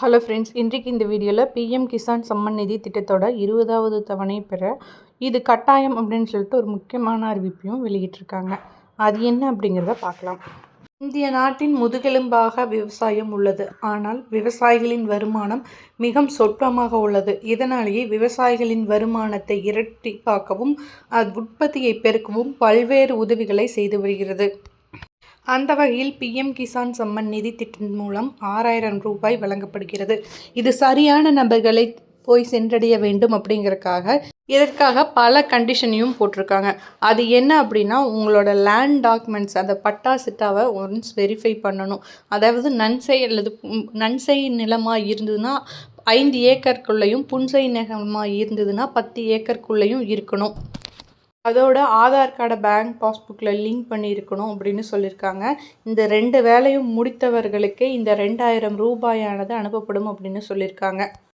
Hello friends இன்றைக்கு இந்த வீடியோவில் பிஎம் கிசான் சம்மன் நிதி திட்டத்தோட இருபதாவது தவணை பெற இது கட்டாயம் அப்படின்னு சொல்லிட்டு ஒரு முக்கியமான அறிவிப்பையும் வெளியிட்டிருக்காங்க. அது என்ன அப்படிங்கிறத பார்க்கலாம். இந்திய நாட்டின் முதுகெலும்பாக விவசாயம் உள்ளது. ஆனால் விவசாயிகளின் வருமானம் மிகவும் சொற்பமாக உள்ளது. இதனாலேயே விவசாயிகளின் வருமானத்தை இரட்டிப்பாக்கவும் அது உற்பத்தியை பெருக்கவும் பல்வேறு உதவிகளை செய்து வருகிறது. அந்த வகையில் பிஎம் கிசான் சம்மன் நிதி திட்டம் மூலம் ஆறாயிரம் ரூபாய் வழங்கப்படுகிறது. இது சரியான நபர்களை போய் சென்றடைய வேண்டும் அப்படிங்கறக்காக இதற்காக பல கண்டிஷனையும் போட்டிருக்காங்க. அது என்ன அப்படின்னா உங்களோட லேண்ட் டாக்குமெண்ட்ஸ் அந்த பட்டா சிட்டாவை ஒன்ஸ் வெரிஃபை பண்ணணும். அதாவது நன்சை அல்லது நன்சை நிலமாக இருந்ததுன்னா ஐந்து ஏக்கருக்குள்ளேயும் புன்சை நிலமாக இருந்ததுன்னா பத்து ஏக்கருக்குள்ளேயும் இருக்கணும். அதோட ஆதார் கார்டை பேங்க் பாஸ்புக்கில் லிங்க் பண்ணியிருக்கணும் அப்படின்னு சொல்லியிருக்காங்க. இந்த ரெண்டு வேலையும் முடித்தவர்களுக்கே இந்த ரெண்டாயிரம் ரூபாயானது அனுப்பப்படும் அப்படின்னு சொல்லியிருக்காங்க.